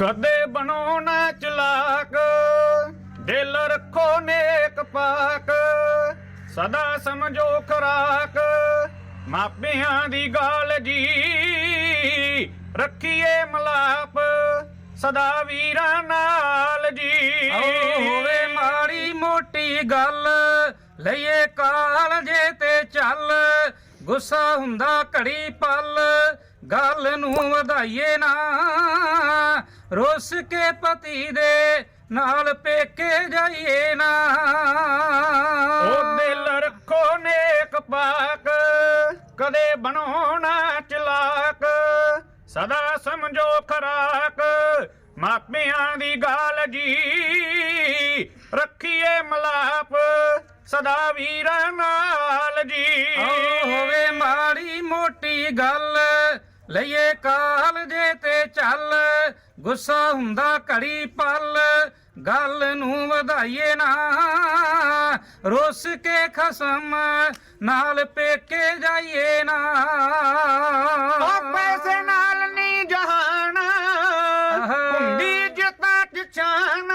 ਕਦੇ ਬਣੋ ਨਾ ਚਲਾਕ, ਦਿਲ ਰੱਖੋ ਨੇਕ ਪਾਕ, ਸਦਾ ਸਮਝੋ ਖਰਾਕ, ਮਾਪਿਆਂ ਦੀ ਗਾਲ ਜੀ, ਰੱਖੀਏ ਮਲਾਪ, ਸਦਾ ਵੀਰਾਂ ਨਾਲ ਜੀ। ਹੋਵੇ ਮਾੜੀ ਮੋਟੀ ਗੱਲ, ਲਈਏ ਕਾਲ ਜੇ ਤੇ ਚੱਲ, ਗੁੱਸਾ ਹੁੰਦਾ ਘੜੀ ਪਲ, ਗੱਲ ਨੂੰ ਵਧਾਈਏ ਨਾ। ਰੁੱਸ ਕੇ ਪਤੀ ਦੇ ਨਾਲ ਪੇਕੇ ਜਾਈਏ ਨਾ। ਉਹ ਦਿਲ ਰੱਖੋ ਨੇਕ ਪਾਕ ਕਦੇ ਬਣੋ ਨਾ ਚਲਾਕ ਸਦਾ ਸਮਝੋ ਖਰਾਕ ਮਾਪਿਆਂ ਦੀ ਗਾਲ ਜੀ। ਰੱਖੀਏ ਮਲਾਪ ਸਦਾ ਵੀਰਾਂ ਨਾਲ ਜੀ। ਹੋਵੇ ਮਾੜੀ ਮੋਟੀ ਗੱਲ ਲਈਏ ਕਾਲਜੇ ਤੇ ਚੱਲ। ਗੁੱਸਾ ਹੁੰਦਾ ਘੜੀ ਪਲ ਗੱਲ ਨੂੰ ਵਧਾਈਏ ਨਾ। ਰੁੱਸ ਕੇ ਖਸਮ ਨਾਲ ਪੇਕੇ ਜਾਈਏ ਨਾ। ਉਹ ਪੈਸੇ ਨਾਲ ਨਹੀਂ ਜਹਾਨ ਹੁੰਦੀ ਜਿੱਤਾਂ ਚ ਛਾਨ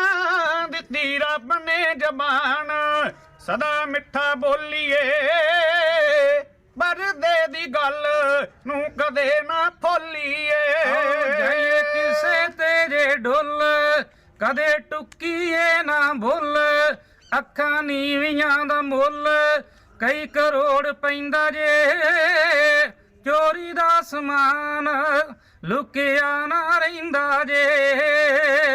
ਦਿੱਤੀ ਰੱਬ ਨੇ ਜ਼ਬਾਨ। ਸਦਾ ਮਿੱਠਾ ਬੋਲੀਏ ਪਰਦੇ ਦੀ ਗੱਲ ਨੂੰ ਕਦੇ ਨਾ ਫੋਲੀਏ ਕਦੇ ਟੁੱਕੀਏ ਨਾ ਭੁੱਲ ਅੱਖਾਂ ਨੀਵੀਆਂ ਦਾ ਮੁੱਲ, ਕਈ ਕਰੋੜ ਪੈਂਦਾ ਜੇ। ਚੋਰੀ ਦਾ ਸਮਾਨ ਲੁਕਿਆ ਨਾ ਰਹਿੰਦਾ ਜੇ।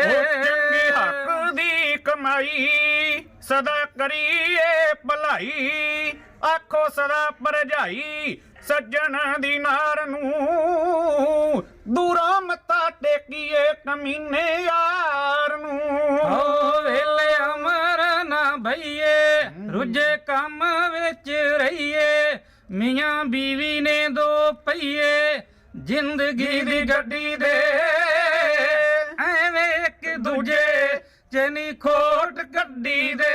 ਉਹ ਹੱਕ ਦੀ ਕਮਾਈ ਸਦਾ ਕਰੀਏ ਭਲਾਈ, ਆਖੋ ਸਦਾ ਪਰਜਾਈ ਸੱਜਣ ਦੀ ਨਾਰ ਨੂੰ ਦੂਰੋਂ ਮੱਤਾ ਟੇਕੀਏ ਕਮੀਨੇ ਆ। ਭਈਏ ਰੁੱਝੇ ਕੰਮ ਵਿੱਚ ਰਹੀਏ ਮੀਆਂ ਬੀਵੀ ਨੇ ਦੋ ਪਈਏ ਜ਼ਿੰਦਗੀ ਦੀ ਗੱਡੀ ਦੇ। ਐਵੇਂ ਇੱਕ ਦੂਜੇ ਚ ਨੀ ਖੋਟ ਗੱਡੀ ਦੇ।